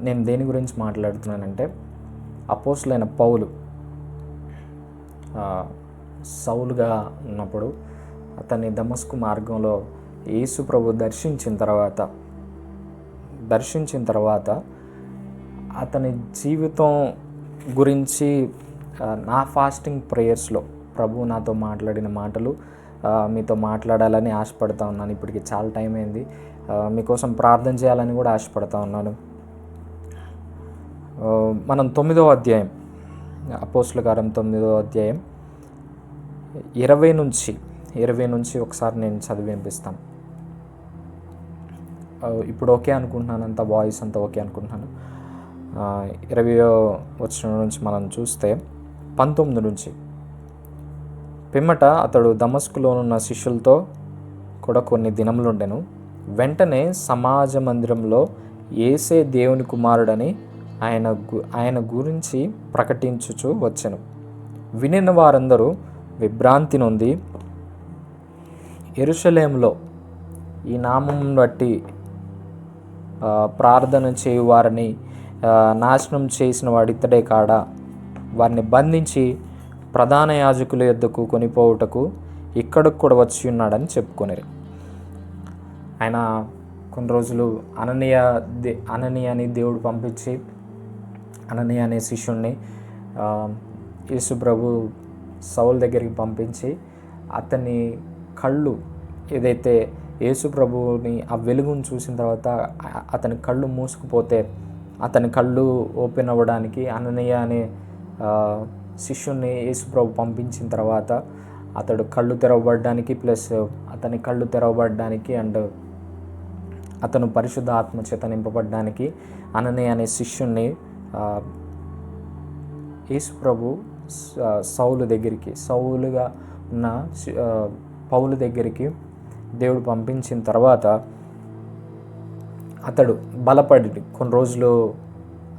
నేను దేని గురించి మాట్లాడుతున్నానంటే అపోస్లైన పౌలు సౌలుగా ఉన్నప్పుడు అతన్ని దమస్కు మార్గంలో యేసు ప్రభు దర్శించిన తర్వాత దర్శించిన తర్వాత అతని జీవితం గురించి నా ఫాస్టింగ్ ప్రేయర్స్లో ప్రభు నాతో మాట్లాడిన మాటలు మీతో మాట్లాడాలని ఆశపడతా ఉన్నాను. ఇప్పటికి చాలా టైం అయింది. మీకోసం ప్రార్థన చేయాలని కూడా ఆశపడతా ఉన్నాను. మనం తొమ్మిదో అధ్యాయం అపోస్ల కారం తొమ్మిదో అధ్యాయం ఇరవై నుంచి ఇరవై నుంచి ఒకసారి నేను చదివి వినిపిస్తాను. ఇప్పుడు ఓకే అనుకుంటున్నాను అంత వాయిస్ అంతా ఓకే అనుకుంటున్నాను. ఇరవయో వచ్చిన నుంచి మనం చూస్తే పంతొమ్మిది నుంచి పిమ్మట అతడు దమస్కులోనున్న శిష్యులతో కూడా కొన్ని దినములుండెను. వెంటనే సమాజ మందిరంలో ఏసే దేవుని కుమారుడని ఆయన ఆయన గురించి ప్రకటించుచు వచ్చెను. వినిన వారందరూ విభ్రాంతి నొంది ఎరుషలేంలో ఈ నామం బట్టి ప్రార్థన చేయు వారిని నాశనం చేసిన వాడితడే కాడా? వారిని బంధించి ప్రధాన యాజకుల యొద్దకు కొనిపోవుటకు ఇక్కడికి కూడా వచ్చి ఉన్నాడని చెప్పుకునేరు. ఆయన కొన్ని రోజులు అననీయ దే అననీయ అని దేవుడు పంపించి అననీయ అనే శిష్యుణ్ణి ఆ, యేసు ప్రభు సౌల్ దగ్గరికి పంపించి అతని కళ్ళు ఏదైతే యేసు ఆ వెలుగును చూసిన తర్వాత అతని కళ్ళు మూసుకుపోతే అతని కళ్ళు ఓపెన్ అవ్వడానికి అననీయ అనే శిష్యుణ్ణి యేసుప్రభు పంపించిన తర్వాత అతడు కళ్ళు తెరవబడడానికి ప్లస్ అతని కళ్ళు తెరవబడడానికి అండ్ అతను పరిశుద్ధ ఆత్మ చేత నింపబడడానికి అననయ్య అనే శిష్యుణ్ణి యేసు ప్రభు సౌలు దగ్గరికి సౌలుగా ఉన్న శి- పౌలు దగ్గరికి దేవుడు పంపించిన తర్వాత అతడు బలపడి కొన్ని రోజులు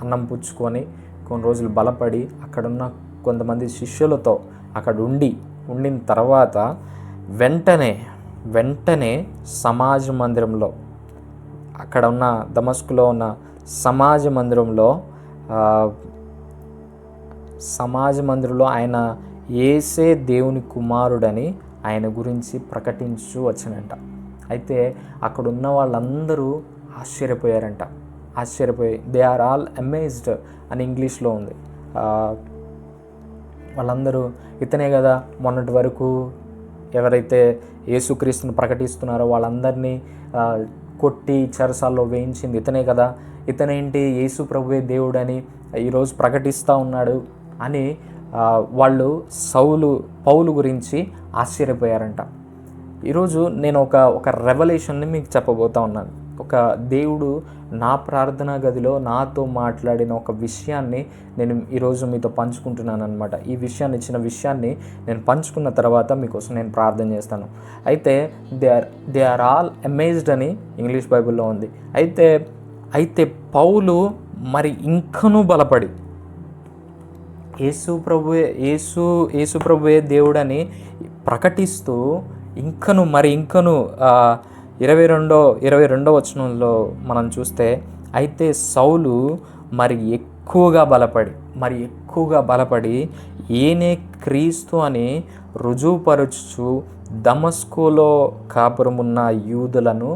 అన్నం పుచ్చుకొని కొన్ని రోజులు బలపడి అక్కడున్న కొంతమంది శిష్యులతో అక్కడ ఉండి ఉండిన తర్వాత వెంటనే వెంటనే సమాజ మందిరంలో అక్కడ ఉన్న దమస్కులో ఉన్న సమాజ మందిరంలో సమాజ మందిరంలో ఆయన ఏసే దేవుని కుమారుడని ఆయన గురించి ప్రకటించు వచ్చానంట. అయితే అక్కడ ఉన్న వాళ్ళందరూ ఆశ్చర్యపోయారంట. ఆశ్చర్యపోయి దే ఆర్ ఆల్ అమేజ్డ్ అని ఇంగ్లీష్లో ఉంది. వాళ్ళందరూ ఇతనే కదా మొన్నటి వరకు ఎవరైతే యేసుక్రీస్తుని ప్రకటిస్తున్నారో వాళ్ళందరినీ కొట్టి చెరసాల్లో వేయించింది ఇతనే కదా ఇతనేంటి? యేసు ప్రభువే దేవుడని ఈరోజు ప్రకటిస్తూ ఉన్నాడు అని వాళ్ళు సౌలు పౌలు గురించి ఆశ్చర్యపోయారంట. ఈరోజు నేను ఒక ఒక రెవల్యూషన్ని మీకు చెప్పబోతా ఉన్నాను. ఒక దేవుడు నా ప్రార్థనా గదిలో నాతో మాట్లాడిన ఒక విషయాన్ని నేను ఈరోజు మీతో పంచుకుంటున్నాను అనమాట ఈ విషయాన్ని ఇచ్చిన విషయాన్ని నేను పంచుకున్న తర్వాత మీకోసం నేను ప్రార్థన చేస్తాను. అయితే they are they are all amazed అని ఇంగ్లీష్ బైబిల్లో ఉంది. అయితే అయితే పౌలు మరి ఇంకనూ బలపడి యేసు ప్రభువే యేసు యేసు ప్రభువే దేవుడని ప్రకటిస్తూ ఇంకను మరి ఇంకను ఇరవై రెండో ఇరవై రెండో వచనంలో మనం చూస్తే అయితే సౌలు మరి ఎక్కువగా బలపడి మరి ఎక్కువగా బలపడి ఏనే క్రీస్తు అని రుజువుపరచు దమస్కులో కాపురమున్న యూదులను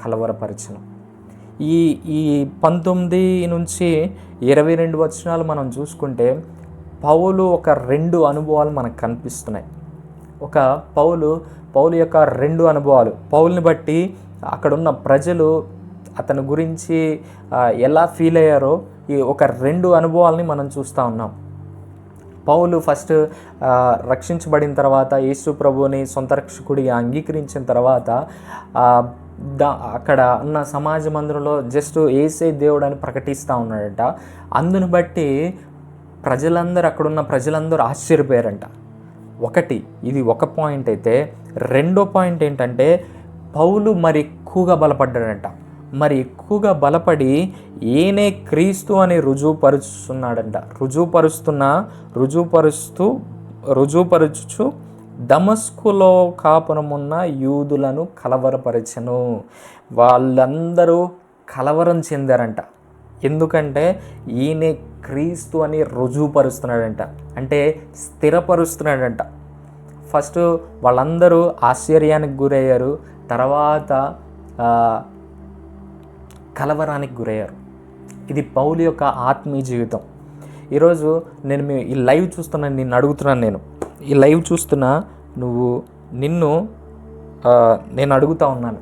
కలవరపరచను. ఈ ఈ పంతొమ్మిది నుంచి ఇరవై రెండు వచనాలు మనం చూసుకుంటే పౌలు ఒక రెండు అనుభవాలు మనకు కనిపిస్తున్నాయి. ఒక పౌలు పౌలు యొక్క రెండు అనుభవాలు. పౌల్ని బట్టి అక్కడున్న ప్రజలు అతని గురించి ఎలా ఫీల్ అయ్యారో ఈ ఒక రెండు అనుభవాల్ని మనం చూస్తూ ఉన్నాం. పౌలు ఫస్ట్ రక్షించబడిన తర్వాత యేసు ప్రభుని సొంత రక్షకుడిగా అంగీకరించిన తర్వాత దా అక్కడ ఉన్న సమాజ మందిరంలో జస్ట్ ఏసే దేవుడు అని ప్రకటిస్తూ ఉన్నాడట. అందును బట్టి ప్రజలందరూ అక్కడున్న ప్రజలందరూ ఆశ్చర్యపోయారంట. ఒకటి ఇది ఒక పాయింట్ అయితే రెండో పాయింట్ ఏంటంటే పౌలు మరి ఎక్కువగా బలపడ్డాడంట. మరి ఎక్కువగా బలపడి ఏనే క్రీస్తు అని రుజువుపరుస్తున్నాడంట రుజువుపరుస్తున్న రుజువుపరుస్తూ రుజువుపరుచు దమస్కులో కాపురమున్న యూదులను కలవరపరచను. వాళ్ళందరూ కలవరం చెందారంట. ఎందుకంటే ఈయనే క్రీస్తు అని రుజువుపరుస్తున్నాడంట. అంటే స్థిరపరుస్తున్నాడంట. ఫస్ట్ వాళ్ళందరూ ఆశ్చర్యానికి గురయ్యారు. తర్వాత కలవరానికి గురయ్యారు. ఇది పౌలు యొక్క ఆత్మీయ జీవితం. ఈరోజు నేను మీ ఈ లైవ్ చూస్తున్నాను నిన్ను అడుగుతున్నాను నేను. ఈ లైవ్ చూస్తున్న నువ్వు నిన్ను నేను అడుగుతా ఉన్నాను.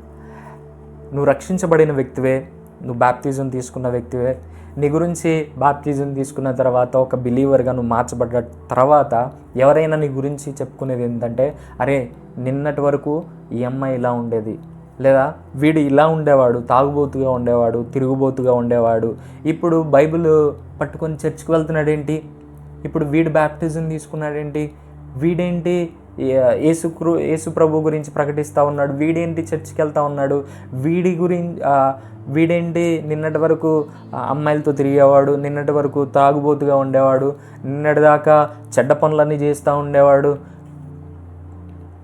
నువ్వు రక్షించబడిన వ్యక్తివే నువ్వు బ్యాప్టిజం తీసుకున్న వ్యక్తివే. నీ గురించి బాప్తిజం తీసుకున్న తర్వాత ఒక బిలీవర్గా నువ్వు మార్చబడ్డ తర్వాత ఎవరైనా నీ గురించి చెప్పుకునేది ఏంటంటే అరే నిన్నటి వరకు ఈ అమ్మాయి ఇలా ఉండేది. లేదా వీడు ఇలా ఉండేవాడు తాగుబోతుగా ఉండేవాడు తిరుగుబోతుగా ఉండేవాడు. ఇప్పుడు బైబిల్ పట్టుకొని చర్చికి వెళ్తున్నాడేంటి? ఇప్పుడు వీడు బ్యాప్టిజం తీసుకున్నాడేంటి? వీడేంటి ఏ- యేసు గురించి ప్రకటిస్తూ ఉన్నాడు వీడేంటి చర్చికి వెళ్తూ ఉన్నాడు వీడి గురించి వీడేంటి నిన్నటి వరకు అమ్మాయిలతో తిరిగేవాడు నిన్నటి వరకు తాగుబోతుగా ఉండేవాడు నిన్నటి దాకా చెడ్డ పనులన్నీ చేస్తూ ఉండేవాడు.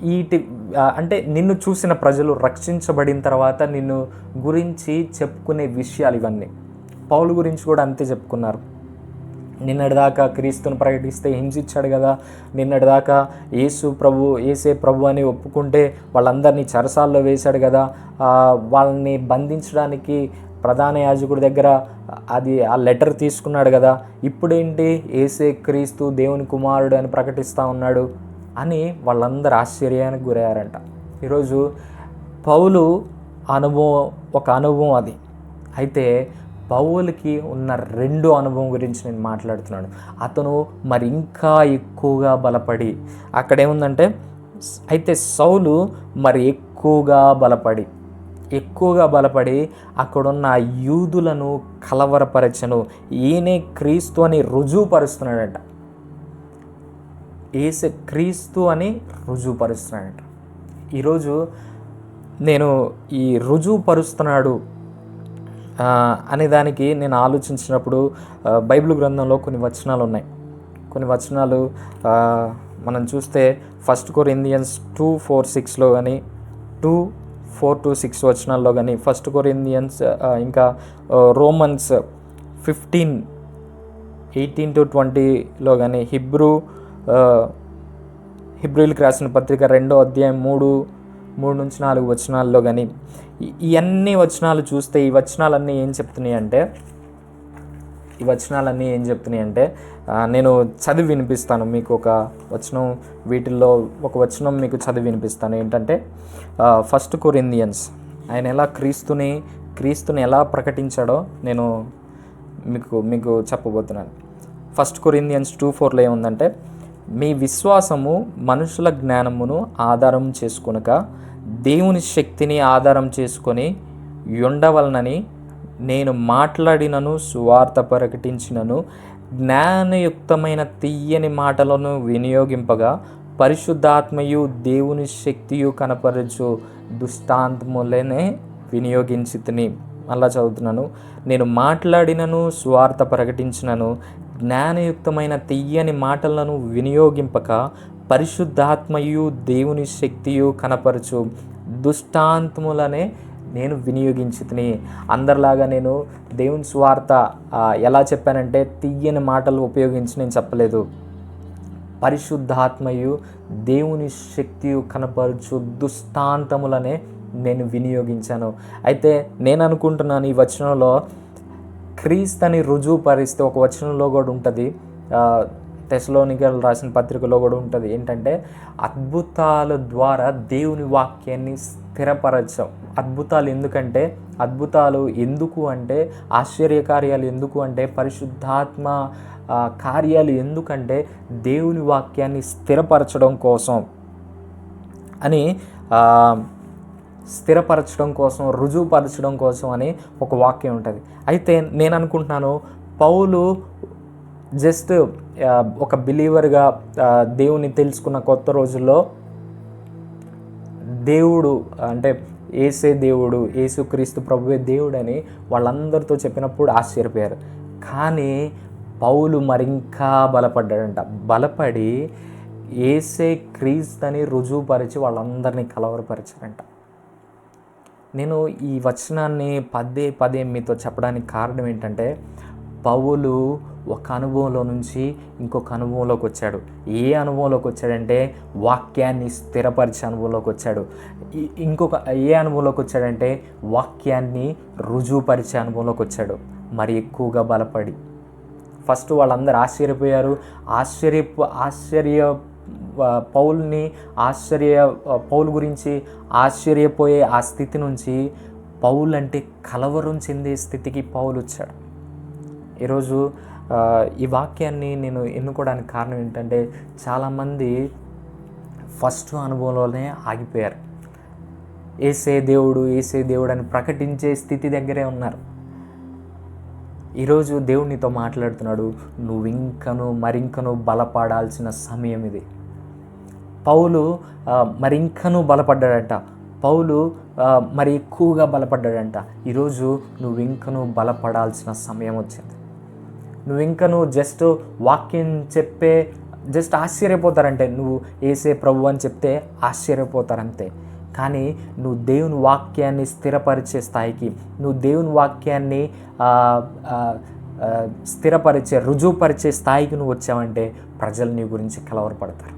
వీటి అంటే నిన్ను చూసిన ప్రజలు రక్షించబడిన తర్వాత నిన్ను గురించి చెప్పుకునే విషయాలు ఇవన్నీ. పౌలు గురించి కూడా అంతే చెప్పుకున్నారు. నిన్నటిదాకా క్రీస్తుని ప్రకటిస్తే హింసించాడు కదా. నిన్నటిదాకా యేసు ప్రభు ఏసే ప్రభు అని ఒప్పుకుంటే వాళ్ళందరినీ చరసాల్లో వేశాడు కదా. వాళ్ళని బంధించడానికి ప్రధాన యాజకుడి దగ్గర అది ఆ లెటర్ తీసుకున్నాడు కదా. ఇప్పుడేంటి ఏసే క్రీస్తు దేవుని కుమారుడు అని ప్రకటిస్తూ ఉన్నాడు అని వాళ్ళందరూ ఆశ్చర్యానికి గురయ్యారంట. ఈరోజు పౌలు అనుభవం ఒక అనుభవం అది. అయితే పౌలకి ఉన్న రెండు అనుభవం గురించి నేను మాట్లాడుతున్నాను. అతను మరి ఇంకా ఎక్కువగా బలపడి అక్కడ ఏముందంటే అయితే సౌలు మరి ఎక్కువగా బలపడి ఎక్కువగా బలపడి అక్కడున్న యూదులను కలవరపరచను. ఈయనే క్రీస్తు అని రుజువుపరుస్తున్నాడట. ఏసే క్రీస్తు అని రుజువుపరుస్తున్నాడట. ఈరోజు నేను ఈ రుజువుపరుస్తున్నాడు అనే దానికి నేను ఆలోచించినప్పుడు బైబిల్ గ్రంథంలో కొన్ని వచనాలు ఉన్నాయి. కొన్ని వచనాలు మనం చూస్తే first Corinthians two four సిక్స్లో కానీ టూ ఫోర్ టు సిక్స్ వచనాల్లో కానీ ఫస్ట్ కోర్ ఇండియన్స్ ఇంకా రోమన్స్ ఫిఫ్టీన్ ఎయిటీన్ టు ట్వంటీలో కానీ హిబ్రూ ఆ, క్రాసిన రాసిన పత్రిక రెండో అధ్యాయం మూడు మూడు నుంచి నాలుగు వచనాల్లో కానీ ఇవన్నీ వచనాలు చూస్తే ఈ వచనాలన్నీ ఏం చెప్తున్నాయి అంటే ఈ వచనాలన్నీ ఏం చెప్తున్నాయి అంటే నేను చదివి వినిపిస్తాను మీకు ఒక వచనం వీటిల్లో ఒక వచనం మీకు చదివి వినిపిస్తాను. ఏంటంటే ఫస్ట్ కొరిందియన్స్ ఆయన ఎలా క్రీస్తుని క్రీస్తుని ఎలా ప్రకటించాడో నేను మీకు మీకు చెప్పబోతున్నాను. ఫస్ట్ కొరిందియన్స్ టూ ఫోర్లో ఏముందంటే మీ విశ్వాసము మనుషుల జ్ఞానమును ఆధారం చేసుకొనక దేవుని శక్తిని ఆధారం చేసుకొని ఉండవలనని నేను మాట్లాడినను సువార్త ప్రకటించినను. జ్ఞానయుక్తమైన తీయని మాటలను వినియోగింపగా పరిశుద్ధాత్మయు దేవుని శక్తియు కనపరచు దుష్టాంతములనే వినియోగించి తిని అలా చదువుతున్నాను. నేను మాట్లాడినను స్వార్థ ప్రకటించినను. జ్ఞానయుక్తమైన తెయ్యని మాటలను వినియోగింపక పరిశుద్ధాత్మయు దేవుని శక్తియు కనపరచు. దుష్టాంతములనే నేను వినియోగించుతుని. అందరిలాగా నేను దేవుని స్వార్థ ఎలా చెప్పానంటే తీయని మాటలు ఉపయోగించి నేను చెప్పలేదు. పరిశుద్ధాత్మయు దేవుని శక్తియు కనపరచు దుష్టాంతములనే నేను వినియోగించాను. అయితే నేను అనుకుంటున్నాను ఈ వచనంలో క్రీస్తుని రుజువు పరిస్తే ఒక వచనంలో కూడా ఉంటుంది. తెసలోనికలు రాసిన పత్రికలో కూడా ఉంటుంది. ఏంటంటే అద్భుతాల ద్వారా దేవుని వాక్యాన్ని స్థిరపరచం. అద్భుతాలు ఎందుకంటే అద్భుతాలు ఎందుకు అంటే ఆశ్చర్యకార్యాలు ఎందుకు అంటే పరిశుద్ధాత్మ కార్యాలు ఎందుకంటే దేవుని వాక్యాన్ని స్థిరపరచడం కోసం అని స్థిరపరచడం కోసం రుజువుపరచడం కోసం అని ఒక వాక్యం ఉంటుంది. అయితే నేను అనుకుంటున్నాను పౌలు జస్ట్ ఒక బిలీవర్గా దేవుని తెలుసుకున్న కొత్త రోజుల్లో దేవుడు అంటే ఏసే దేవుడు ఏసుక్రీస్తు ప్రభువే దేవుడు అని వాళ్ళందరితో చెప్పినప్పుడు ఆశ్చర్యపోయారు. కానీ పౌలు మరింకా బలపడ్డాడంట. బలపడి ఏసే క్రీస్తు అని రుజువుపరిచి వాళ్ళందరినీ కలవరపరిచారంట. నేను ఈ వచనాన్ని పదే పదే మీతో చెప్పడానికి కారణం ఏంటంటే పౌలు ఒక అనుభవంలో నుంచి ఇంకొక అనుభవంలోకి వచ్చాడు. ఏ అనుభవంలోకి వచ్చాడంటే వాక్యాన్ని స్థిరపరిచే అనుభవంలోకి వచ్చాడు. ఇంకొక ఏ అనుభవంలోకి వచ్చాడంటే వాక్యాన్ని రుజువుపరిచే అనుభవంలోకి వచ్చాడు. మరి ఎక్కువగా బలపడి. ఫస్ట్ వాళ్ళందరూ ఆశ్చర్యపోయారు. ఆశ్చర్య ఆశ్చర్య పౌల్ని ఆశ్చర్య పౌల్ గురించి ఆశ్చర్యపోయే ఆ స్థితి నుంచి పౌల్ అంటే కలవరం చెందే స్థితికి పౌలు వచ్చాడు. ఈరోజు ఈ వాక్యాన్ని నేను ఎన్నుకోవడానికి కారణం ఏంటంటే చాలామంది ఫస్ట్ అనుభవంలోనే ఆగిపోయారు. ఏసే దేవుడు ఏసే దేవుడు అని ప్రకటించే స్థితి దగ్గరే ఉన్నారు. ఈరోజు దేవుడు నీతో మాట్లాడుతున్నాడు నువ్వు ఇంకను మరింకను బలపడాల్సిన సమయం ఇది. పౌలు ఆ, మరి ఇంకను బలపడ్డాడంట. పౌలు మరి ఎక్కువగా బలపడ్డాడంట. ఈరోజు నువ్వు ఇంకను బలపడాల్సిన సమయం వచ్చింది. నువ్వు ఇంకను జస్ట్ వాక్యం చెప్పే జస్ట్ ఆశ్చర్యపోతారంటే నువ్వు ఏసే ప్రభు అని చెప్తే ఆశ్చర్యపోతారంతే. కానీ నువ్వు దేవుని వాక్యాన్ని స్థిరపరిచే స్థాయికి నువ్వు దేవుని వాక్యాన్ని స్థిరపరిచే రుజువుపరిచే స్థాయికి నువ్వు వచ్చావంటే ప్రజలు నీ గురించి కలవరపడతారు.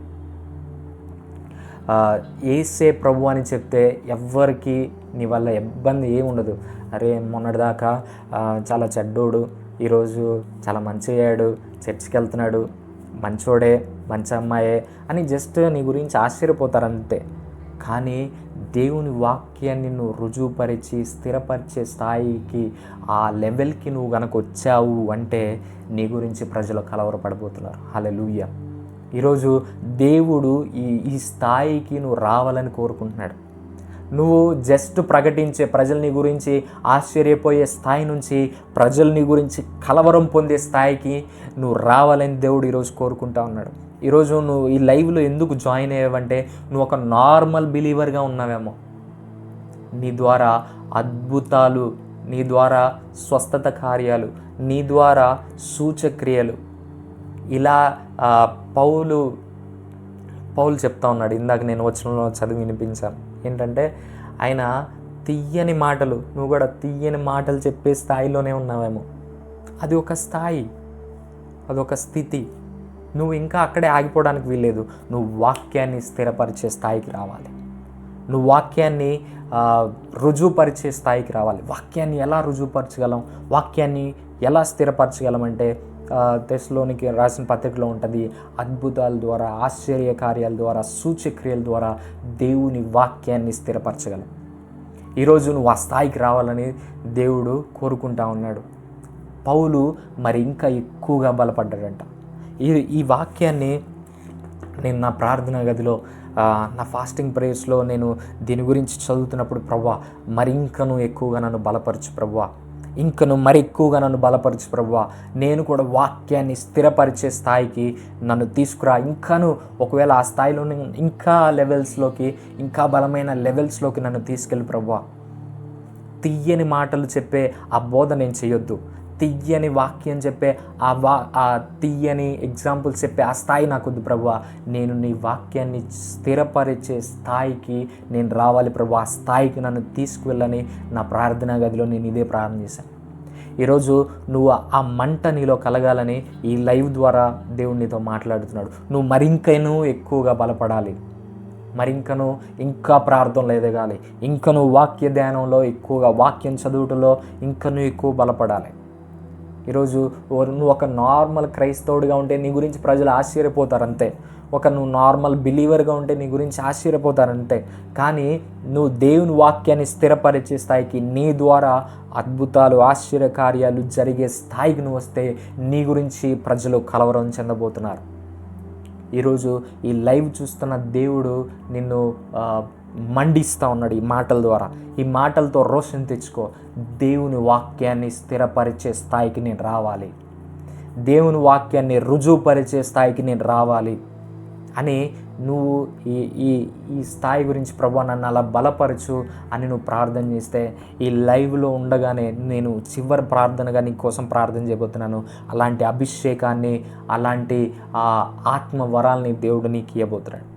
ఏసే ప్రభు అని చెప్తే ఎవ్వరికి నీ వల్ల ఇబ్బంది ఏమి ఉండదు. అరే మొన్నటిదాకా చాలా చెడ్డోడు ఈరోజు చాలా మంచి అయ్యాడు చర్చికి వెళ్తున్నాడు మంచోడే మంచి అమ్మాయే అని జస్ట్ నీ గురించి ఆశ్చర్యపోతారు అంతే కానీ దేవుని వాక్యాన్ని నువ్వు రుజువుపరిచి స్థిరపరిచే స్థాయికి ఆ లెవెల్కి నువ్వు గనక వచ్చావు అంటే నీ గురించి ప్రజలు కలవరపడిపోతున్నారు హల్లెలూయా. ఈరోజు దేవుడు ఈ ఈ స్థాయికి నువ్వు రావాలని కోరుకుంటున్నాడు. నువ్వు జస్ట్ ప్రకటించే ప్రజల్ని గురించి ఆశ్చర్యపోయే స్థాయి నుంచి ప్రజల్ని గురించి కలవరం పొందే స్థాయికి నువ్వు రావాలని దేవుడు ఈరోజు కోరుకుంటా ఉన్నాడు. ఈరోజు నువ్వు ఈ లైవ్లో ఎందుకు జాయిన్ అయ్యావంటే నువ్వు ఒక నార్మల్ బిలీవర్గా ఉన్నావేమో. నీ ద్వారా అద్భుతాలు నీ ద్వారా స్వస్థత కార్యాలు నీ ద్వారా సూచక్రియలు. ఇలా పౌలు పౌలు చెప్తా ఉన్నాడు. ఇందాక నేను వచనంలో చదివి వినిపించాను. ఏంటంటే ఆయన తీయని మాటలు నువ్వు కూడా తీయని మాటలు చెప్పే స్థాయిలోనే ఉన్నావేమో. అది ఒక స్థాయి అదొక స్థితి. నువ్వు ఇంకా అక్కడే ఆగిపోవడానికి వీల్లేదు. నువ్వు వాక్యాన్ని స్థిరపరిచే స్థాయికి రావాలి. నువ్వు వాక్యాన్ని రుజువుపరిచే స్థాయికి రావాలి. వాక్యాన్ని ఎలా రుజువుపరచగలం? వాక్యాన్ని ఎలా స్థిరపరచగలం అంటే తెస్లోనికి రాసిన పత్రికలో ఉంటుంది అద్భుతాల ద్వారా ఆశ్చర్య కార్యాల ద్వారా సూచక్రియల ద్వారా దేవుని వాక్యాన్ని స్థిరపరచగలం. ఈరోజు నువ్వు ఆ స్థాయికి రావాలని దేవుడు కోరుకుంటా ఉన్నాడు. పౌలు మరి ఇంకా ఎక్కువగా బలపడ్డాడంట. ఈ ఈ వాక్యాన్ని నేను నా ప్రార్థన గదిలో నా ఫాస్టింగ్ ప్రేయర్స్లో నేను దీని గురించి చదువుతున్నప్పుడు ప్రవ్వా మరి ఇంకను ఎక్కువగా నన్ను బలపరచు ప్రవ్వా ఇంకను మరి ఎక్కువగా నన్ను బలపరచు ప్రవ్వా నేను కూడా వాక్యాన్ని స్థిరపరిచే స్థాయికి నన్ను తీసుకురా. ఇంకాను ఒకవేళ ఆ స్థాయిలో ఇంకా లెవెల్స్లోకి ఇంకా బలమైన లెవెల్స్లోకి నన్ను తీసుకెళ్ళి ప్రవ్వా తీయని మాటలు చెప్పే ఆ బోధ నేను చేయొద్దు. తీయని వాక్యం చెప్పే ఆ వా ఆ తీయని ఎగ్జాంపుల్స్ చెప్పే ఆ స్థాయి నాకు వద్దు ప్రభు. నేను నీ వాక్యాన్ని స్థిరపరిచే స్థాయికి నేను రావాలి ప్రభు. ఆ స్థాయికి నన్ను తీసుకువెళ్ళని నా ప్రార్థనా గదిలో నేను ఇదే ప్రార్థన చేశాను. ఈరోజు నువ్వు ఆ మంట నీలో కలగాలని ఈ లైవ్ ద్వారా దేవుడు నీతో మాట్లాడుతున్నాడు. నువ్వు మరింకనూ ఎక్కువగా బలపడాలి. మరింకను ఇంకా ప్రార్థనలో ఎదగాలి. ఇంకను వాక్య ధ్యానంలో ఎక్కువగా వాక్యం చదువుటలో ఇంకను ఎక్కువ బలపడాలి. ఈరోజు నువ్వు ఒక నార్మల్ క్రైస్తవుడిగా ఉంటే నీ గురించి ప్రజలు ఆశ్చర్యపోతారు అంతే ఒక నువ్వు నార్మల్ బిలీవర్గా ఉంటే నీ గురించి ఆశ్చర్యపోతారంతే. కానీ నువ్వు దేవుని వాక్యాన్ని స్థిరపరిచే స్థాయికి నీ ద్వారా అద్భుతాలు ఆశ్చర్యకార్యాలు జరిగే స్థాయికి నువ్వు వస్తే నీ గురించి ప్రజలు కలవరం చెందబోతున్నారు. ఈరోజు ఈ లైవ్ చూస్తున్న దేవుడు నిన్ను మండిస్తూ ఉన్నాడు ఈ మాటల ద్వారా. ఈ మాటలతో రోషన్ తెచ్చుకో. దేవుని వాక్యాన్ని స్థిరపరిచే స్థాయికి నేను రావాలి. దేవుని వాక్యాన్ని రుజువుపరిచే స్థాయికి నేను రావాలి అని నువ్వు ఈ ఈ ఈ స్థాయి గురించి ప్రభు నన్ను అలా బలపరచు అని నువ్వు ప్రార్థన చేస్తే ఈ లైవ్లో ఉండగానే నేను చివరి ప్రార్థనగా నీ కోసం ప్రార్థన చేయబోతున్నాను. అలాంటి అభిషేకాన్ని అలాంటి ఆ ఆత్మ వరాల్ని దేవుడు నీకు ఇవ్వబోతున్నాడు.